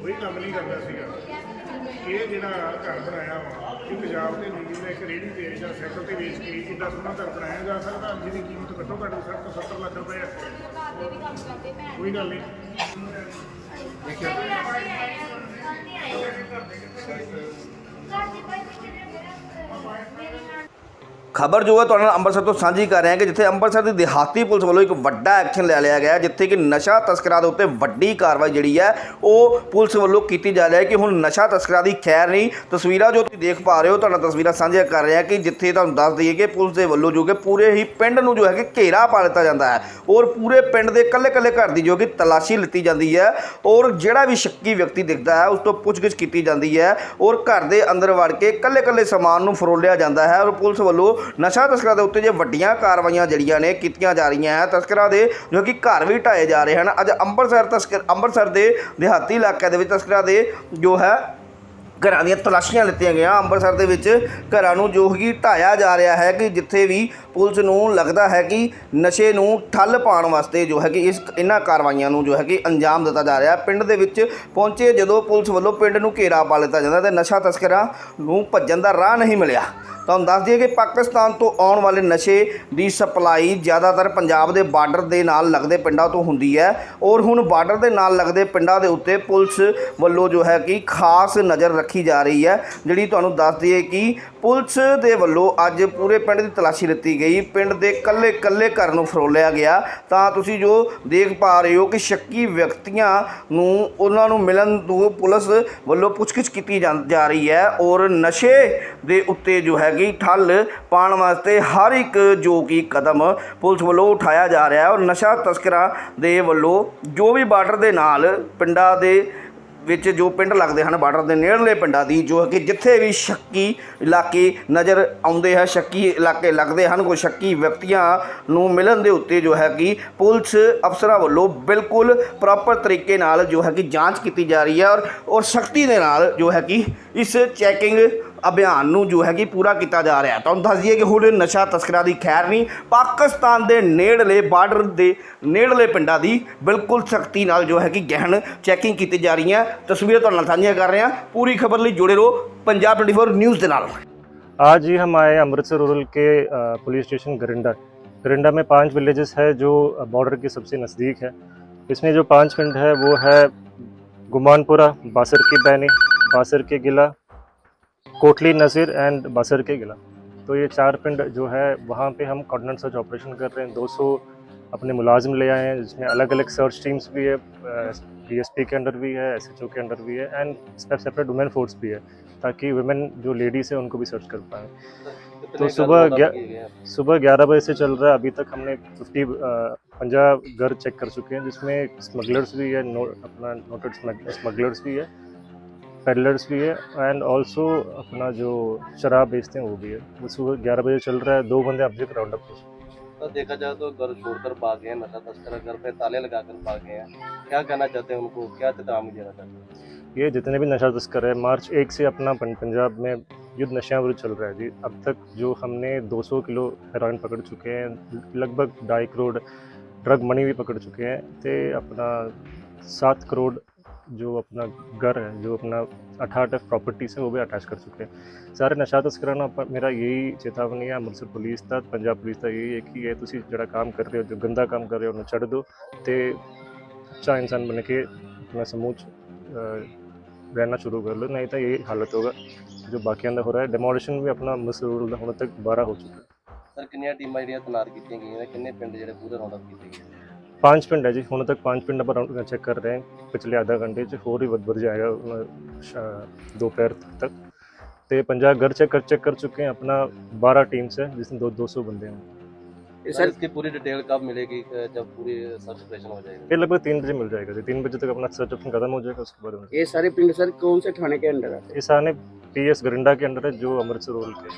ਕੋਈ ਕੰਮ ਨਹੀਂ ਕਰਦਾ ਸੀਗਾ। ਇਹ ਜਿਹੜਾ ਘਰ ਬਣਾਇਆ ਵਾ ਇਹ ਪੰਜਾਬ ਦੇ ਨੀਂਹ ਦਾ ਇੱਕ ਰੇਹੜੀ ਤੇ ਜਾਂ ਸਾਈਕਲ ਤੇ ਵੇਚ ਕੇ ਇੱਡਾ ਸੋਹਣਾ ਘਰ ਬਣਾਇਆ ਜਾ ਸਕਦਾ ਜਿਹਦੀ ਕੀਮਤ ਘੱਟੋ ਘੱਟ 60 ਤੋਂ 70 ਲੱਖ ਰੁਪਏ ਹੈ ਕੋਈ ਗੱਲ ਨਹੀਂ। ਖਬਰ ਜੋ ਹੈ ਤੁਹਾਡੇ ਨਾਲ ਅੰਮ੍ਰਿਤਸਰ ਤੋਂ ਸਾਂਝੀ ਕਰ ਰਹੇ ਹਾਂ ਕਿ ਜਿੱਥੇ ਅੰਮ੍ਰਿਤਸਰ ਦੀ ਦਿਹਾਤੀ ਪੁਲਿਸ ਵੱਲੋਂ ਇੱਕ ਵੱਡਾ ਐਕਸ਼ਨ ਲੈ ਲਿਆ ਗਿਆ ਜਿੱਥੇ ਕਿ ਨਸ਼ਾ ਤਸਕਰਾਂ ਦੇ ਉੱਤੇ ਵੱਡੀ ਕਾਰਵਾਈ ਜਿਹੜੀ ਹੈ, ਉਹ ਪੁਲਿਸ ਵੱਲੋਂ ਕੀਤੀ ਜਾ ਰਹੀ ਹੈ ਕਿ ਹੁਣ ਨਸ਼ਾ ਤਸਕਰਾਂ ਦੀ ਖੈਰ ਨਹੀਂ। ਤਸਵੀਰਾਂ ਜੋ ਤੁਸੀਂ ਦੇਖ ਪਾ ਰਹੇ ਹੋ, ਤੁਹਾਡਾ ਤਸਵੀਰਾਂ ਸਾਂਝੀਆਂ ਕਰ ਰਿਹਾ ਕਿ ਜਿੱਥੇ ਤੁਹਾਨੂੰ ਦੱਸ ਦਈਏ ਕਿ ਪੁਲਿਸ ਦੇ ਵੱਲੋਂ ਜੋ ਕਿ ਪੂਰੇ ਹੀ ਪਿੰਡ ਨੂੰ ਜੋ ਹੈ ਕਿ ਘੇਰਾ ਪਾ ਦਿੱਤਾ ਜਾਂਦਾ ਹੈ ਔਰ ਪੂਰੇ ਪਿੰਡ ਦੇ ਕੱਲੇ-ਕੱਲੇ ਘਰ ਦੀ ਜੋ ਕਿ ਤਲਾਸ਼ੀ ਲਿੱਤੀ ਜਾਂਦੀ ਹੈ ਔਰ ਜਿਹੜਾ ਵੀ ਸ਼ੱਕੀ ਵਿਅਕਤੀ ਦਿਖਦਾ ਹੈ, ਉਸ ਤੋਂ ਪੁੱਛਗਿੱਛ ਕੀਤੀ ਜਾਂਦੀ ਹੈ ਔਰ ਘਰ ਦੇ ਅੰਦਰ ਵੜ ਕੇ ਕੱਲੇ-ਕੱਲੇ ਸਮਾਨ ਨੂੰ ਫਰੋਲਿਆ ਜਾਂਦਾ ਹੈ ਔਰ ਪੁਲਿਸ ਵੱਲੋਂ ਨਸ਼ਾ ਤਸਕਰਾਂ ਦੇ ਉੱਤੇ ਜੇ ਵੱਡੀਆਂ ਕਾਰਵਾਈਆਂ ਜਿਹੜੀਆਂ ਨੇ ਕੀਤੀਆਂ ਜਾ ਰਹੀਆਂ ਹੈ, ਤਸਕਰਾਂ ਦੇ ਜੋ ਕਿ ਘਰ ਵੀ ਢਾਏ ਜਾ ਰਹੇ ਹਨ। ਅੱਜ ਅੰਮ੍ਰਿਤਸਰ ਤਸਕਰ ਅੰਮ੍ਰਿਤਸਰ ਦੇ ਦਿਹਾਤੀ ਇਲਾਕੇ ਦੇ ਵਿੱਚ ਤਸਕਰਾਂ ਦੇ ਜੋ ਹੈ, ਘਰਾਂ ਦੀਆਂ ਤਲਾਸ਼ੀਆਂ ਲਿੱਤੀਆਂ ਗਈਆਂ। ਅੰਮ੍ਰਿਤਸਰ ਦੇ ਵਿੱਚ ਘਰਾਂ ਨੂੰ ਜੋ ਕਿ ਢਾਇਆ ਜਾ ਰਿਹਾ ਹੈ ਕਿ ਜਿੱਥੇ ਵੀ ਪੁਲਿਸ ਨੂੰ ਲੱਗਦਾ ਹੈ ਕਿ ਨਸ਼ੇ ਨੂੰ ਠੱਲ ਪਾਉਣ ਵਾਸਤੇ ਜੋ ਹੈ ਕਿ ਇਸ ਇਹਨਾਂ ਕਾਰਵਾਈਆਂ ਨੂੰ ਜੋ ਹੈ ਕਿ ਅੰਜਾਮ ਦਿੱਤਾ ਜਾ ਰਿਹਾ ਪਿੰਡ ਦੇ ਵਿੱਚ ਪਹੁੰਚੇ ਜਦੋਂ ਪੁਲਿਸ ਵੱਲੋਂ ਪਿੰਡ ਨੂੰ ਘੇਰਾ ਪਾ ਲਿੱਤਾ ਜਾਂਦਾ ਤੇ ਨਸ਼ਾ ਤਸਕਰਾਂ ਨੂੰ ਭੱਜਣ ਦਾ ਰਾਹ ਨਹੀਂ ਮਿਲਿਆ। ਤੁਹਾਨੂੰ ਦੱਸ ਦਈਏ ਕਿ ਪਾਕਿਸਤਾਨ ਤੋਂ ਆਉਣ ਵਾਲੇ ਨਸ਼ੇ ਦੀ ਸਪਲਾਈ ਜ਼ਿਆਦਾਤਰ ਪੰਜਾਬ ਦੇ ਬਾਰਡਰ ਦੇ ਨਾਲ ਲੱਗਦੇ ਪਿੰਡਾਂ ਤੋਂ ਹੁੰਦੀ ਹੈ ਔਰ ਹੁਣ ਬਾਰਡਰ ਦੇ ਨਾਲ ਲੱਗਦੇ ਪਿੰਡਾਂ ਦੇ ਉੱਤੇ ਪੁਲਿਸ ਵੱਲੋਂ ਜੋ ਹੈ ਕਿ ਖਾਸ ਨਜ਼ਰ ਰੱਖੀ ਜਾ ਰਹੀ ਹੈ। ਜਿਹੜੀ ਤੁਹਾਨੂੰ ਦੱਸ ਦਈਏ ਕਿ ਪੁਲਿਸ ਦੇ ਵੱਲੋਂ ਅੱਜ ਪੂਰੇ ਪਿੰਡ ਦੀ ਤਲਾਸ਼ੀ ਲਿੱਤੀ ਗਈ ਪਿੰਡ ਦੇ ਕੱਲੇ ਕੱਲੇ ਘਰ ਨੂੰ ਫਰੋਲਿਆ ਗਿਆ। ਤਾਂ ਤੁਸੀਂ ਜੋ ਦੇਖ ਪਾ ਰਹੇ ਹੋ ਕਿ ਸ਼ੱਕੀ ਵਿਅਕਤੀਆਂ ਨੂੰ ਉਹਨਾਂ ਨੂੰ ਮਿਲਣ ਤੋਂ ਪੁਲਿਸ ਵੱਲੋਂ ਪੁੱਛਗਿੱਛ ਕੀਤੀ ਜਾ ਰਹੀ ਹੈ ਔਰ ਨਸ਼ੇ ਦੇ ਉੱਤੇ ਜੋ ਹੈਗੀ ਠੱਲ ਪਾਉਣ ਵਾਸਤੇ ਹਰ ਇੱਕ ਜੋ ਕਿ ਕਦਮ ਪੁਲਿਸ ਵੱਲੋਂ ਉਠਾਇਆ ਜਾ ਰਿਹਾ ਹੈ ਔਰ ਨਸ਼ਾ ਤਸਕਰਾਂ ਦੇ ਵੱਲੋਂ ਜੋ ਵੀ ਬਾਰਡਰ ਦੇ ਨਾਲ ਪਿੰਡਾਂ ਦੇ ਵਿੱਚ ਜੋ ਪਿੰਡ ਲੱਗਦੇ ਹਨ, ਬਾਰਡਰ ਦੇ ਨੇੜਲੇ ਪਿੰਡਾਂ ਦੀ, ਜੋ ਕਿ ਜਿੱਥੇ ਵੀ ਸ਼ੱਕੀ ਇਲਾਕੇ ਨਜ਼ਰ ਆਉਂਦੇ ਹੈ, ਸ਼ੱਕੀ ਇਲਾਕੇ ਲੱਗਦੇ ਹਨ, ਕੋਈ ਸ਼ੱਕੀ ਵਿਅਕਤੀਆਂ ਨੂੰ ਮਿਲਣ ਦੇ ਉੱਤੇ ਜੋ ਹੈ ਕਿ ਪੁਲਿਸ ਅਫਸਰਾਂ ਵੱਲੋਂ ਬਿਲਕੁਲ ਪ੍ਰੋਪਰ ਤਰੀਕੇ ਨਾਲ ਜੋ ਹੈ ਕਿ ਜਾਂਚ ਕੀਤੀ ਜਾ ਰਹੀ ਹੈ ਔਰ ਔਰ ਸਖਤੀ ਦੇ ਨਾਲ ਜੋ ਹੈ ਕਿ ਇਸ ਚੈਕਿੰਗ ਅਭਿਆਨ ਨੂੰ ਜੋ ਹੈ ਕਿ ਪੂਰਾ ਕੀਤਾ ਜਾ ਰਿਹਾ ਹੈ ਤੁਹਾਨੂੰ ਦੱਸ ਦਈਏ ਕਿ ਹੁਣ ਨਸ਼ਾ ਤਸਕਰਾਂ ਦੀ ਖੈਰ ਨਹੀਂ ਪਾਕਿਸਤਾਨ ਦੇ ਨੇੜਲੇ ਬਾਰਡਰ ਦੇ ਨੇੜਲੇ ਪਿੰਡਾਂ ਦੀ ਬਿਲਕੁਲ ਸਖਤੀ ਨਾਲ ਜੋ ਹੈ ਕਿ ਗਹਿਣ ਚੈਕਿੰਗ ਕੀਤੀ ਜਾ ਰਹੀ ਹੈ ਤਸਵੀਰਾਂ ਤੁਹਾਡੇ ਨਾਲ ਸਾਂਝੀਆਂ ਕਰ ਰਹੇ ਹਾਂ ਪੂਰੀ ਖਬਰ ਲਈ ਜੁੜੇ ਰਹੋ ਪੰਜਾਬ 24 ਨਿਊਜ਼ ਦੇ ਨਾਲ आज ही हम आए अमृतसर रूरल के अ, पुलिस स्टेशन गरिंडा गरिंडा में पांच विलेजेस है जो बॉर्डर के सबसे नज़दीक है इसमें जो पांच पिंड है वो है गुमानपुरा बासर के बैनी बासर के गिला कोटली नज़ीर एंड बासर के गिला। तो ये चार पिंड जो है वहाँ पे हम कॉर्डिनेट सर्च ऑपरेशन कर रहे हैं। 200 अपने मुलाजिम ले आए हैं जिसमें अलग अलग सर्च टीम्स भी है डीएसपी के अंडर भी है एसएचओ के अंडर भी है एंड सेपरेट वुमेन फोर्स भी है ताकि वुमेन जो लेडीज़ है उनको भी सर्च कर पाएँ। तो सुबह सुबह ग्यारह बजे से चल रहा है। अभी तक हमने फिफ्टी पंजाब घर चेक कर चुके हैं जिसमें स्मगलर्स भी है नो अपना नोटेड स्मगलर्स भी है। पेडलर्स भी है एंड ऑल्सो अपना जो शराब बेचते हैं वो भी है। वो सुबह ग्यारह बजे चल रहा है दो बंदे अभी तक राउंड अप तो देखा जाए तो घर छोड़कर भाग गए नशा तस्कर घर पे ताले लगाकर भाग गए हैं। क्या कहना चाहते हैं उनको? क्या चेतावनी देना चाहते हैं? ये जितने भी नशा तस्कर है मार्च एक से अपना पंजाब में युद्ध नशा विरुद्ध चल रहा है जी। अब तक जो हमने 200 किलो हेरोइन पकड़ चुके हैं लगभग ढाई करोड़ ड्रग मनी भी पकड़ चुके हैं तो अपना सात करोड़ जो अपना घर है जो अपना अठारह प्रॉपर्टीज है वो भी अटैच कर चुके हैं ਸਾਰੇ ਨਸ਼ਾ ਤਸਕਰਾਂ ਨੂੰ ਆਪਾਂ- ਮੇਰਾ ਯਹੀ ਚੇਤਾਵਨੀ ਹੈ ਅੰਮ੍ਰਿਤਸਰ ਪੁਲਿਸ ਦਾ ਪੰਜਾਬ ਪੁਲਿਸ ਦਾ ਯਹੀ ਹੈ ਕਿ ਇਹ ਤੁਸੀਂ ਜਿਹੜਾ ਕੰਮ ਕਰ ਰਹੇ ਹੋ ਜੋ ਗੰਦਾ ਕੰਮ ਕਰ ਰਹੇ ਹੋ ਉਹਨੂੰ ਛੱਡ ਦਿਓ ਤੇ ਅੱਛਾ ਇਨਸਾਨ ਬਣ ਕੇ ਆਪਣਾ ਸਮੂਹ 'ਚ, ਅਹ, रहना शुरू कर लो नहीं तो यही हालत होगा जो बाकी अंदर हो रहा है डेमोलिशन भी अपना मसरूर होने तक बारह हो चुका है ਸਰ ਕਿੰਨੀਆਂ ਟੀਮਾਂ ਜਿਹੜੀਆਂ ਤਨਾਤ ਕੀਤੀਆਂ ਗਈਆਂ ਨੇ ਕਿੰਨੇ ਪਿੰਡ ਜਿਹੜੇ ਪੂਰੇ ਰਾਉਂਡ ਅਪ ਕੀਤੇ ਗਏ पाँच पिंड है जी होने तक पाँच पिंड पर चेक कर रहे हैं। पिछले आधा घंटे से और ही बढ़ जाएगा दोपहर तक। तो पंजाब घर चेक कर चेक कर चुके हैं अपना बारह टीम्स है जिसमें दो दो सौ बंदे हैं। सर इसकी पूरी डिटेल कब मिलेगी जब पूरी सर्च ऑपरेशन हो जाएगा? ये लगभग तीन बजे मिल जाएगा जी। तीन बजे तक अपना सर्च ऑप्शन खत्म हो जाएगा उसके बाद ये सारे पिंड सर कौन से थाने के अंडर आते ये सारे पी एस गरिंडा के अंडर है जो अमृतसर रोल के।